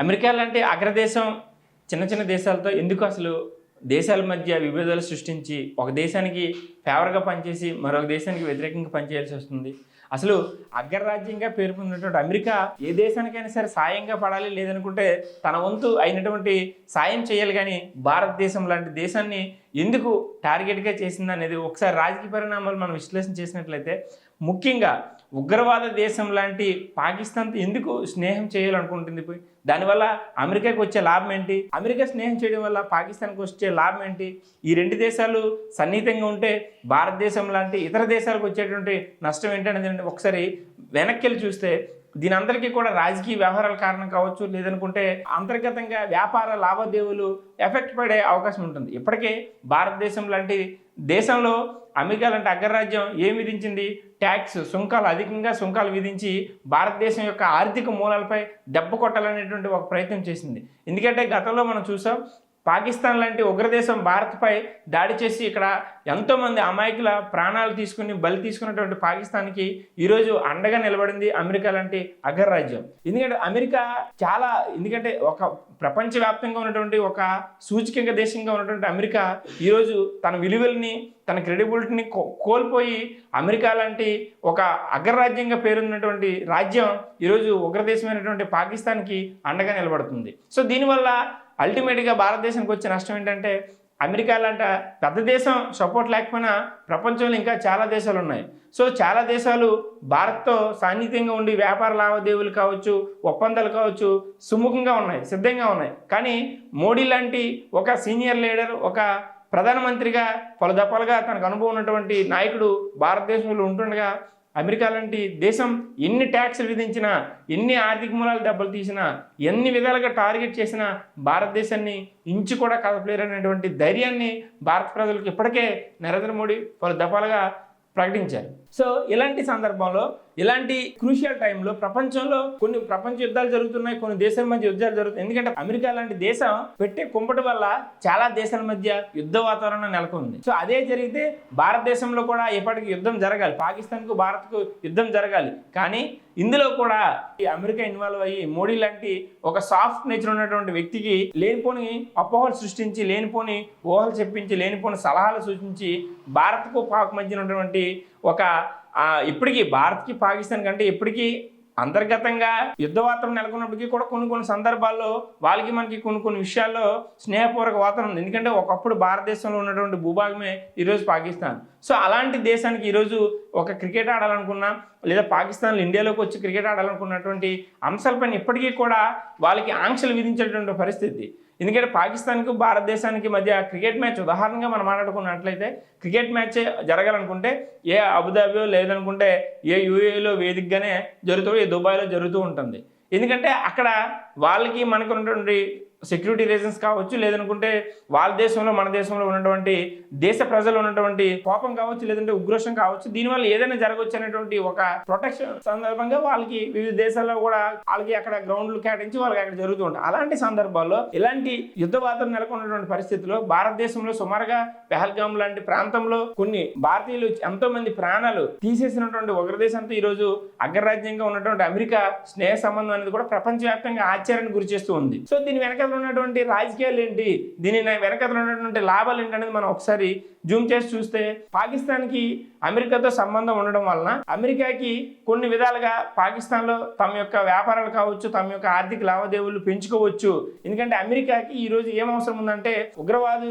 America లాంటి అగ్రదేశం చిన్న చిన్న దేశాలతో ఎందుకు అసలు దేశాల మధ్య విభేదాలు సృష్టించి ఒక దేశానికి ఫేవర్గా పనిచేసి మరొక దేశానికి వ్యతిరేకంగా పనిచేయాల్సి వస్తుంది. అసలు అగ్రరాజ్యంగా పేరు పొందినటువంటి అమెరికా ఏ దేశానికైనా సరే సాయంగా పడాలి లేదనుకుంటే తన వంతు అయినటువంటి సాయం చేయాలి కానీ భారతదేశం లాంటి దేశాన్ని ఎందుకు టార్గెట్గా చేసింది అనేది ఒకసారి రాజకీయ పరిణామాలు మనం విశ్లేషణ చేసినట్లయితే ముఖ్యంగా ఉగ్రవాద దేశం లాంటి పాకిస్తాన్తో ఎందుకు స్నేహం చేయాలనుకుంటుంది పోయి? దానివల్ల అమెరికాకి వచ్చే లాభం ఏంటి? అమెరికా స్నేహం చేయడం వల్ల పాకిస్తాన్కి వచ్చే లాభం ఏంటి? ఈ రెండు దేశాలు సన్నిహితంగా ఉంటే భారతదేశం లాంటి ఇతర దేశాలకు వచ్చేటువంటి నష్టం ఏంటనేది ఒకసారి వెనక్కి వెళ్ళి చూస్తే దీని అందరికీ కూడా రాజకీయ వ్యవహారాల కారణం కావచ్చు లేదనుకుంటే అంతర్గతంగా వ్యాపార లావాదేవీలు ఎఫెక్ట్ పడే అవకాశం ఉంటుంది. ఇప్పటికే భారతదేశం లాంటి దేశంలో అమెరికా లాంటి అగ్రరాజ్యం ఏం విధించింది? ట్యాక్స్ సుంకాలు అధికంగా సుంకాలు విధించి భారతదేశం యొక్క ఆర్థిక మూలాలపై దెబ్బ కొట్టాలనేటువంటి ఒక ప్రయత్నం చేసింది. ఎందుకంటే గతంలో మనం చూసాం పాకిస్తాన్ లాంటి ఉగ్రదేశం భారత్పై దాడి చేసి ఇక్కడ ఎంతోమంది అమాయకుల ప్రాణాలు తీసుకుని బలి తీసుకున్నటువంటి పాకిస్తాన్కి ఈరోజు అండగా నిలబడింది అమెరికా లాంటి అగ్రరాజ్యం. ఎందుకంటే అమెరికా చాలా ఎందుకంటే ఒక ప్రపంచవ్యాప్తంగా ఉన్నటువంటి ఒక సూచికంగా దేశంగా ఉన్నటువంటి అమెరికా ఈరోజు తన విలువల్ని తన క్రెడిబిలిటీని కోల్పోయి అమెరికా లాంటి ఒక అగ్రరాజ్యంగా పేరున్నటువంటి రాజ్యం ఈరోజు ఉగ్రదేశమైనటువంటి పాకిస్తాన్కి అండగా నిలబడుతుంది. సో దీనివల్ల అల్టిమేట్గా భారతదేశానికి వచ్చే నష్టం ఏంటంటే అమెరికా లాంటి పెద్ద దేశం సపోర్ట్ లేకపోయినా ప్రపంచంలో ఇంకా చాలా దేశాలు ఉన్నాయి. సో చాలా దేశాలు భారత్తో సాన్నిధ్యంగా ఉండి వ్యాపార లావాదేవీలు కావచ్చు ఒప్పందాలు కావచ్చు సుముఖంగా ఉన్నాయి సిద్ధంగా ఉన్నాయి. కానీ మోడీ లాంటి ఒక సీనియర్ లీడర్ ఒక ప్రధానమంత్రిగా పలు దఫాలుగా తనకు అనుభవం ఉన్నటువంటి నాయకుడు భారతదేశంలో ఉంటుండగా అమెరికా లాంటి దేశం ఎన్ని ట్యాక్స్లు విధించినా ఎన్ని ఆర్థిక మూలాలు దెబ్బలు తీసినా ఎన్ని విధాలుగా టార్గెట్ చేసినా భారతదేశాన్ని ఇంచు కూడా కదపలేరనేటువంటి ధైర్యాన్ని భారత ప్రజలకు ఇప్పటికే నరేంద్ర మోడీ పలు దఫాలుగా ప్రకటించారు. సో ఇలాంటి సందర్భంలో ఇలాంటి క్రూషియల్ టైంలో ప్రపంచంలో కొన్ని ప్రపంచ యుద్ధాలు జరుగుతున్నాయి కొన్ని దేశాల మధ్య యుద్ధాలు జరుగుతున్నాయి. ఎందుకంటే అమెరికా లాంటి దేశం పెట్టే కుంపటి వల్ల చాలా దేశాల మధ్య యుద్ధ వాతావరణం నెలకొంది. సో అదే జరిగితే భారతదేశంలో కూడా ఎప్పటికీ యుద్ధం జరగాలి. పాకిస్తాన్కు భారత్కు యుద్ధం జరగాలి. కానీ ఇందులో కూడా ఈ అమెరికా ఇన్వాల్వ్ అయ్యి మోడీ లాంటి ఒక సాఫ్ట్ నేచర్ ఉన్నటువంటి వ్యక్తికి లేనిపోని అపోహలు సృష్టించి లేనిపోని ఊహలు చెప్పించి లేనిపోని సలహాలు సూచించి భారత్కు పాక్ మధ్య ఉన్నటువంటి ఒక ఇప్పటికీ భారత్కి పాకిస్తాన్ కంటే ఇప్పటికీ అంతర్గతంగా యుద్ధ వాతావరణం నెలకొన్నప్పటికీ కూడా కొన్ని కొన్ని సందర్భాల్లో వాళ్ళకి మనకి కొన్ని కొన్ని విషయాల్లో స్నేహపూర్వక వాతావరణం ఉంది. ఎందుకంటే ఒకప్పుడు భారతదేశంలో ఉన్నటువంటి భూభాగమే ఈరోజు పాకిస్తాన్. సో అలాంటి దేశానికి ఈరోజు ఒక క్రికెట్ ఆడాలనుకున్నా లేదా పాకిస్తాన్లో ఇండియాలోకి వచ్చి క్రికెట్ ఆడాలనుకున్నటువంటి అంశాలపైన ఇప్పటికీ కూడా వాళ్ళకి ఆంక్షలు విధించేటువంటి పరిస్థితి. ఎందుకంటే పాకిస్తాన్కు భారతదేశానికి మధ్య క్రికెట్ మ్యాచ్ ఉదాహరణగా మనం మాట్లాడుకున్నట్లయితే క్రికెట్ మ్యాచ్ జరగాలనుకుంటే ఏ అబుదాబిలో లేదనుకుంటే ఏ యూఏలో వేదికగానే జరుగుతూ ఏ దుబాయ్లో జరుగుతూ ఉంటుంది. ఎందుకంటే అక్కడ వాళ్ళకి మనకు ఉన్నటువంటి సెక్యూరిటీ రీజన్స్ కావచ్చు లేదనుకుంటే వాళ్ళ దేశంలో మన దేశంలో ఉన్నటువంటి దేశ ప్రజలు ఉన్నటువంటి కోపం కావచ్చు లేదంటే ఉగ్రోషం కావచ్చు దీనివల్ల ఏదైనా జరగవచ్చు అనేటువంటి ఒక ప్రొటెక్షన్ సందర్భంగా వాళ్ళకి వివిధ దేశాల్లో కూడా వాళ్ళకి అక్కడ గ్రౌండ్లు కేటాయించి వాళ్ళకి అక్కడ జరుగుతూ ఉంటాయి. అలాంటి సందర్భాల్లో ఇలాంటి యుద్ధ వాతావరణం నెలకొన్నటువంటి పరిస్థితుల్లో భారతదేశంలో సుమారుగా పెహల్గాం లాంటి ప్రాంతంలో కొన్ని భారతీయులు ఎంతో మంది ప్రాణాలు తీసేసినటువంటి ఒకరి దేశంతో ఈరోజు అగ్రరాజ్యంగా ఉన్నటువంటి అమెరికా స్నేహ సంబంధం అనేది కూడా ప్రపంచవ్యాప్తంగా ఆశ్చర్యానికి గురి చేస్తూ ఉంది. సో దీని వెనక వెనకాల ఉన్నటువంటి రాజకీయాలు ఏంటి? దీని వెనకాల ఉన్నటువంటి లాభాలు ఏంటి అనేది మనం ఒకసారి జూమ్ చేసి చూస్తే పాకిస్తాన్కి అమెరికాతో సంబంధం ఉండడం వలన అమెరికాకి కొన్ని విధాలుగా పాకిస్తాన్లో తమ యొక్క వ్యాపారాలు కావచ్చు తమ యొక్క ఆర్థిక లావాదేవీలు పెంచుకోవచ్చు. ఎందుకంటే అమెరికాకి ఈరోజు ఏం అవసరం ఉందంటే ఉగ్రవాదు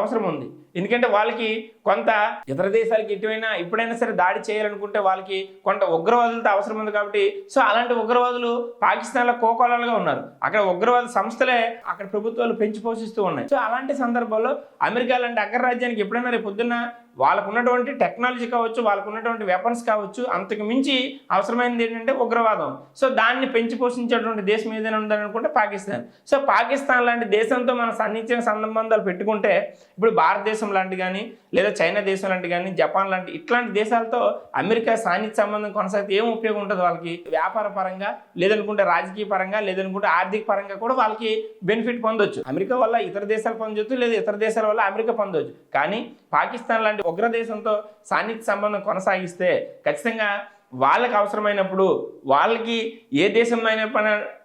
అవసరం ఉంది. ఎందుకంటే వాళ్ళకి కొంత ఇతర దేశాలకి ఎటువైనా ఎప్పుడైనా సరే దాడి చేయాలనుకుంటే వాళ్ళకి కొంత ఉగ్రవాదులతో అవసరం ఉంది కాబట్టి సో అలాంటి ఉగ్రవాదులు పాకిస్తాన్లో కోకోలాలుగా ఉన్నారు. అక్కడ ఉగ్రవాద సంస్థలే అక్కడ ప్రభుత్వాలు పెంచి పోషిస్తూ ఉన్నాయి. సో అలాంటి సందర్భాల్లో అమెరికా లాంటి అగ్రరాజ్యానికి ఎప్పుడైనా రేపు పొద్దున్న వాళ్ళకు ఉన్నటువంటి టెక్నాలజీ కావచ్చు వాళ్ళకు ఉన్నటువంటి వెపన్స్ కావచ్చు అంతకు మించి అవసరమైనది ఏంటంటే ఉగ్రవాదం. సో దాన్ని పెంచి పోషించేటువంటి దేశం ఏదైనా ఉందని అనుకుంటే పాకిస్తాన్. సో పాకిస్తాన్ లాంటి దేశంతో మనం సన్నిహిత సంబంధాలు పెట్టుకుంటే ఇప్పుడు భారతదేశం లాంటి కానీ లేదా చైనా దేశం లాంటి కానీ జపాన్ లాంటి ఇట్లాంటి దేశాలతో అమెరికా సాన్నిహిత సంబంధం కొనసాగితే ఏం ఉపయోగం ఉంటుంది వాళ్ళకి? వ్యాపార పరంగా లేదనుకుంటే రాజకీయ పరంగా లేదనుకుంటే ఆర్థిక పరంగా కూడా వాళ్ళకి బెనిఫిట్ పొందొచ్చు. అమెరికా వల్ల ఇతర దేశాలు పొందొచ్చు లేదా ఇతర దేశాల వల్ల అమెరికా పొందొచ్చు. కానీ పాకిస్తాన్ లాంటి ఉగ్రదేశంతో సాన్నిధ్య సంబంధం కొనసాగిస్తే ఖచ్చితంగా వాళ్ళకి అవసరమైనప్పుడు వాళ్ళకి ఏ దేశం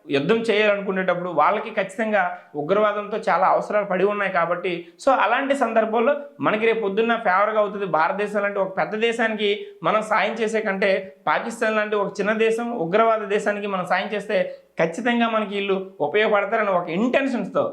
యుద్ధం చేయాలనుకునేటప్పుడు వాళ్ళకి ఖచ్చితంగా ఉగ్రవాదంతో చాలా అవసరాలు పడి ఉన్నాయి కాబట్టి సో అలాంటి సందర్భంలో మనకి రేపు పొద్దున్న ఫేవర్గా అవుతుంది భారతదేశం లాంటి ఒక పెద్ద దేశానికి మనం సాయం చేసే కంటే పాకిస్తాన్ లాంటి ఒక చిన్న దేశం ఉగ్రవాద దేశానికి మనం సాయం చేస్తే ఖచ్చితంగా మనకి వీళ్ళు ఉపయోగపడతారని ఒక ఇంటెన్షన్స్తో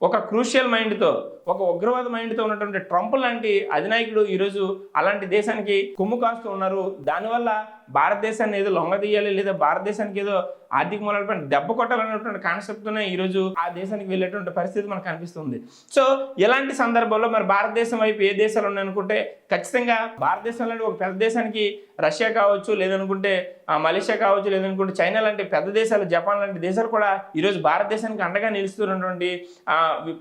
ఒక క్రూషియల్ మైండ్తో ఒక ఉగ్రవాద మైండ్తో ఉన్నటువంటి ట్రంప్ లాంటి అధినాయకుడు ఈరోజు అలాంటి దేశానికి కొమ్ము కాస్తూ ఉన్నారు. దానివల్ల భారతదేశాన్ని ఏదో లొంగదీయాలి లేదా భారతదేశానికి ఏదో ఆర్థిక మూలాలపై దెబ్బ కొట్టాలనేటువంటి కాన్సెప్ట్తోనే ఈరోజు ఆ దేశానికి వెళ్ళేటువంటి పరిస్థితి మనకు కనిపిస్తుంది సో ఇలాంటి సందర్భంలో మరి భారతదేశం వైపు ఏ దేశాలు ఉన్నాయనుకుంటే ఖచ్చితంగా భారతదేశం లాంటి ఒక పెద్ద దేశానికి రష్యా కావచ్చు లేదనుకుంటే మలేషియా కావచ్చు లేదనుకుంటే చైనా లాంటి పెద్ద దేశాలు జపాన్ లాంటి దేశాలు కూడా ఈరోజు భారతదేశానికి అండగా నిలుస్తున్నటువంటి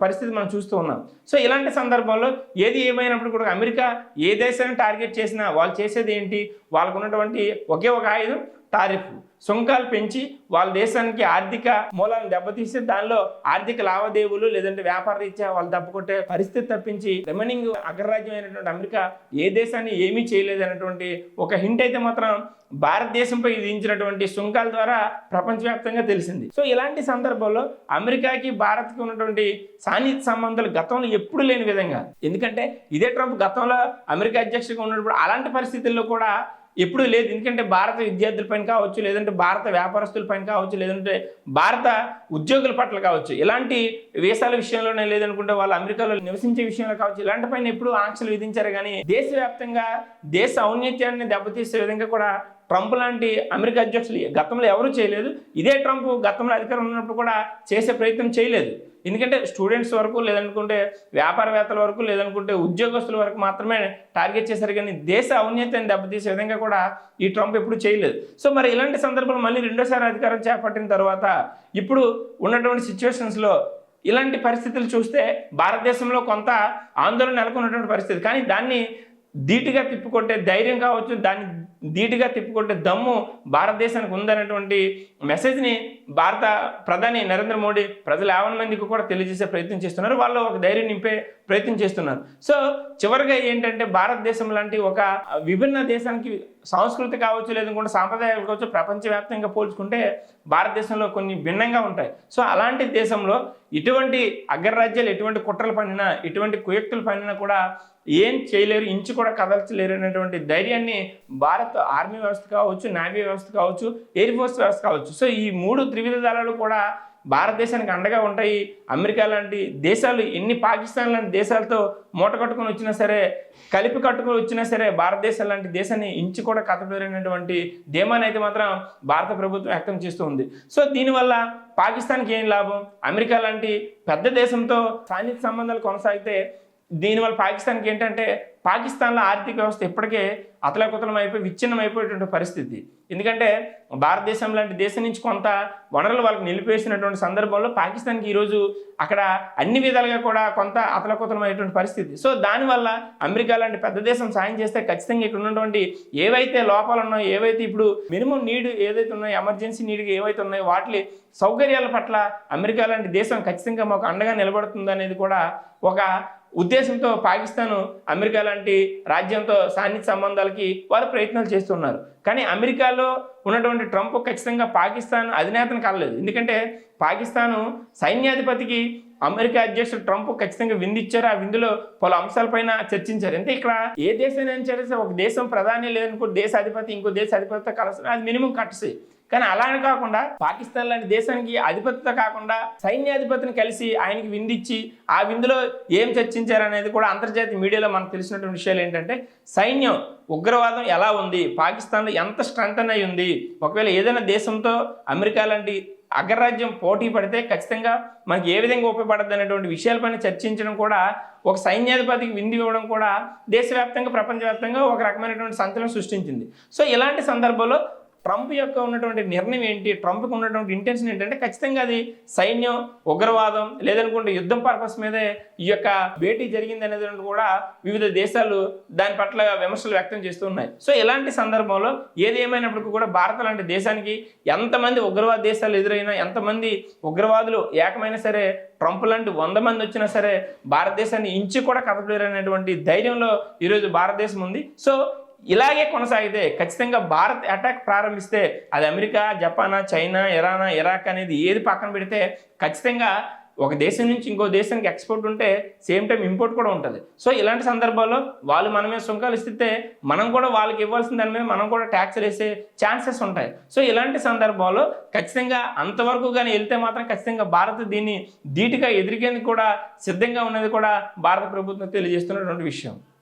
పరిస్థితి మనం చూస్తూ ఉన్నాం. సో ఇలాంటి సందర్భంలో ఏది ఏమైనప్పుడు కూడా అమెరికా ఏ దేశాన్ని టార్గెట్ చేసినా వాళ్ళు చేసేది ఏంటి? వాళ్ళకు ఉన్నటువంటి ఒకే ఒక ఆయుధం టారిఫ్ సుంకాలు పెంచి వాళ్ళ దేశానికి ఆర్థిక మూలాలను దెబ్బతీసి దానిలో ఆర్థిక లావాదేవీలు లేదంటే వ్యాపార రీత్యా వాళ్ళు దెబ్బకొట్టే పరిస్థితి తప్పించి రిమైనింగ్ అగ్రరాజ్యం అయినటువంటి అమెరికా ఏ దేశాన్ని ఏమీ చేయలేదు అనేటువంటి ఒక హింట్ అయితే మాత్రం భారతదేశంపై విధించినటువంటి సుంకాల ద్వారా ప్రపంచవ్యాప్తంగా తెలిసింది. సో ఇలాంటి సందర్భంలో అమెరికాకి భారత్కి ఉన్నటువంటి సాన్నిహిత సంబంధాలు గతంలో ఎప్పుడు లేని విధంగా. ఎందుకంటే ఇదే ట్రంప్ గతంలో అమెరికా అధ్యక్షుడిగా ఉన్నప్పుడు అలాంటి పరిస్థితుల్లో కూడా ఎప్పుడూ లేదు. ఎందుకంటే భారత విద్యార్థులపైన కావచ్చు లేదంటే భారత వ్యాపారస్తులపైన కావచ్చు లేదంటే భారత ఉద్యోగుల పట్ల కావచ్చు ఇలాంటి వీసాల విషయంలోనే లేదనుకుంటే వాళ్ళు అమెరికాలో నివసించే విషయంలో కావచ్చు ఇలాంటి పైన ఎప్పుడూ ఆంక్షలు విధించారు. కానీ దేశవ్యాప్తంగా దేశ ఔన్నత్యాన్ని దెబ్బతీసే విధంగా కూడా ట్రంప్ లాంటి అమెరికా అధ్యక్షులు గతంలో ఎవరూ చేయలేదు. ఇదే ట్రంప్ గతంలో అధికారం ఉన్నప్పుడు కూడా చేసే ప్రయత్నం చేయలేదు. ఎందుకంటే స్టూడెంట్స్ వరకు లేదనుకుంటే వ్యాపారవేత్తల వరకు లేదనుకుంటే ఉద్యోగస్తుల వరకు మాత్రమే టార్గెట్ చేశారు. కానీ దేశ ఔన్నత్యాన్ని దెబ్బతీసే విధంగా కూడా ఈ ట్రంప్ ఎప్పుడు చేయలేదు. సో మరి ఇలాంటి సందర్భంలో మళ్ళీ రెండోసారి అధికారం చేపట్టిన తర్వాత ఇప్పుడు ఉన్నటువంటి సిచ్యువేషన్స్లో ఇలాంటి పరిస్థితులు చూస్తే భారతదేశంలో కొంత ఆందోళన నెలకొన్నటువంటి పరిస్థితి. కానీ దాన్ని ధీటుగా తిప్పుకొట్టే ధైర్యం కావచ్చు దాన్ని ధీటుగా తిప్పుకొట్టే దమ్ము భారతదేశానికి ఉందనేటువంటి మెసేజ్ని భారత ప్రధాని నరేంద్ర మోడీ ప్రజలు యావన్ మందికి కూడా తెలియజేసే ప్రయత్నం చేస్తున్నారు. వాళ్ళు ఒక ధైర్యం నింపే ప్రయత్నం చేస్తున్నారు. సో చివరిగా ఏంటంటే భారతదేశం లాంటి ఒక విభిన్న దేశానికి సంస్కృతి కావచ్చు లేదనుకుంటే సాంప్రదాయాలు కావచ్చు ప్రపంచవ్యాప్తంగా పోల్చుకుంటే భారతదేశంలో కొన్ని భిన్నంగా ఉంటాయి. సో అలాంటి దేశంలో ఇటువంటి అగ్రరాజ్యాలు ఎటువంటి కుట్రలు పడినా ఎటువంటి కుయక్తులు పడినా కూడా ఏం చేయలేరు ఇంచు కూడా కదల్చలేరు అనేటువంటి ధైర్యాన్ని భారత్ ఆర్మీ వ్యవస్థ కావచ్చు నావీ వ్యవస్థ కావచ్చు ఎయిర్ ఫోర్స్ వ్యవస్థ కావచ్చు. సో ఈ మూడు త్రివిధ దళాలు కూడా భారతదేశానికి అండగా ఉంటాయి. అమెరికా లాంటి దేశాలు ఎన్ని పాకిస్తాన్ లాంటి దేశాలతో మూట కట్టుకొని వచ్చినా సరే కలిపి కట్టుకొని వచ్చినా సరే భారతదేశం లాంటి దేశాన్ని ఇంచు కూడా కథపేరినటువంటి ధీమాని అయితే మాత్రం భారత ప్రభుత్వం వ్యక్తం చేస్తూ ఉంది. సో దీనివల్ల పాకిస్తాన్కి ఏం లాభం? అమెరికా లాంటి పెద్ద దేశంతో సాన్నిహిత సంబంధాలు కొనసాగితే దీనివల్ల పాకిస్తాన్కి ఏంటంటే పాకిస్తాన్లో ఆర్థిక వ్యవస్థ ఇప్పటికే అతలకుతలం అయిపోయి విచ్ఛిన్నం అయిపోయేటువంటి పరిస్థితి. ఎందుకంటే భారతదేశం లాంటి దేశం నుంచి కొంత వనరులు వాళ్ళకి నిలిపేసినటువంటి సందర్భంలో పాకిస్తాన్కి ఈరోజు అక్కడ అన్ని విధాలుగా కూడా కొంత అతలకుతలం అయ్యేటువంటి పరిస్థితి. సో దానివల్ల అమెరికా లాంటి పెద్ద దేశం సాయం చేస్తే ఖచ్చితంగా ఇక్కడ ఉన్నటువంటి ఏవైతే లోపాలు ఉన్నాయో ఏవైతే ఇప్పుడు మినిమం నీడ్ ఏదైతే ఉన్నాయో ఎమర్జెన్సీ నీడ్ ఏవైతే ఉన్నాయో వాటి సౌకర్యాల పట్ల అమెరికా లాంటి దేశం ఖచ్చితంగా మాకు అండగా నిలబడుతుంది అనేది కూడా ఒక ఉద్దేశంతో పాకిస్తాన్ అమెరికా లాంటి రాజ్యంతో సాన్నిధ్య సంబంధాలకి వారు ప్రయత్నాలు చేస్తున్నారు. కానీ అమెరికాలో ఉన్నటువంటి ట్రంప్ ఖచ్చితంగా పాకిస్తాన్ అధినేతను కలలేదు ఎందుకంటే పాకిస్తాను సైన్యాధిపతికి అమెరికా అధ్యక్షుడు ట్రంప్ ఖచ్చితంగా విందిచ్చారు. ఆ విందులో పలు అంశాలపైన చర్చించారు. అంటే ఇక్కడ ఏ దేశాన్ని సరే ఒక దేశం ప్రధాని లేదనుకో దేశాధిపతి ఇంకో దేశ అధిపతితో కలసి అది మినిమం కట్సి కానీ అలానే కాకుండా పాకిస్తాన్ లాంటి దేశానికి అధిపతితో కాకుండా సైన్యాధిపతిని కలిసి ఆయనకి విందిచ్చి ఆ విందులో ఏం చర్చించారు అనేది కూడా అంతర్జాతీయ మీడియాలో మనకు తెలిసినటువంటి విషయాలు ఏంటంటే సైన్యం ఉగ్రవాదం ఎలా ఉంది? పాకిస్తాన్లో ఎంత స్ట్రెంగ్ అయి ఉంది? ఒకవేళ ఏదైనా దేశంతో అమెరికా లాంటి అగ్రరాజ్యం పోటీ పడితే ఖచ్చితంగా మనకి ఏ విధంగా ఉపయోగపడద్దు అనేటువంటి విషయాలపైన చర్చించడం కూడా ఒక సైన్యాధిపతికి విందు ఇవ్వడం కూడా దేశవ్యాప్తంగా ప్రపంచవ్యాప్తంగా ఒక రకమైనటువంటి సంచలనం సృష్టించింది. సో ఇలాంటి సందర్భంలో ట్రంప్ యొక్క ఉన్నటువంటి నిర్ణయం ఏంటి? ట్రంప్కి ఉన్నటువంటి ఇంటెన్షన్ ఏంటంటే ఖచ్చితంగా అది సైన్యం ఉగ్రవాదం లేదనుకుంటే యుద్ధం పర్పస్ మీదే ఈ యొక్క భేటీ జరిగింది అనేది కూడా వివిధ దేశాలు దాని పట్ల విమర్శలు వ్యక్తం చేస్తూ ఉన్నాయి. సో ఇలాంటి సందర్భంలో ఏది ఏమైనప్పటికీ కూడా భారత లాంటి దేశానికి ఎంతమంది ఉగ్రవాద దేశాలు ఎదురైనా ఎంతమంది ఉగ్రవాదులు ఏకమైనా సరే ట్రంప్ లాంటి వంద మంది వచ్చినా సరే భారతదేశాన్ని ఇంచి కూడా కదపలేరు అనేటువంటి ధైర్యంలో ఈరోజు భారతదేశం ఉంది. సో ఇలాగే కొనసాగితే ఖచ్చితంగా భారత్ అటాక్ ప్రారంభిస్తే అది అమెరికా జపానా చైనా ఇరానా ఇరాక్ అనేది ఏది పక్కన పెడితే ఖచ్చితంగా ఒక దేశం నుంచి ఇంకో దేశానికి ఎక్స్పోర్ట్ ఉంటే సేమ్ టైం ఇంపోర్ట్ కూడా ఉంటుంది. సో ఇలాంటి సందర్భాల్లో వాళ్ళు మన మీద సుంకాలు ఇస్తే మనం కూడా వాళ్ళకి ఇవ్వాల్సిన దాని మీద మనం కూడా ట్యాక్స్లు వేసే ఛాన్సెస్ ఉంటాయి. సో ఇలాంటి సందర్భాల్లో ఖచ్చితంగా అంతవరకు కానీ వెళ్తే మాత్రం ఖచ్చితంగా భారత్ దీన్ని ధీటుగా ఎదిరిగేందుకు కూడా సిద్ధంగా ఉన్నది కూడా భారత ప్రభుత్వం తెలియజేస్తున్నటువంటి విషయం.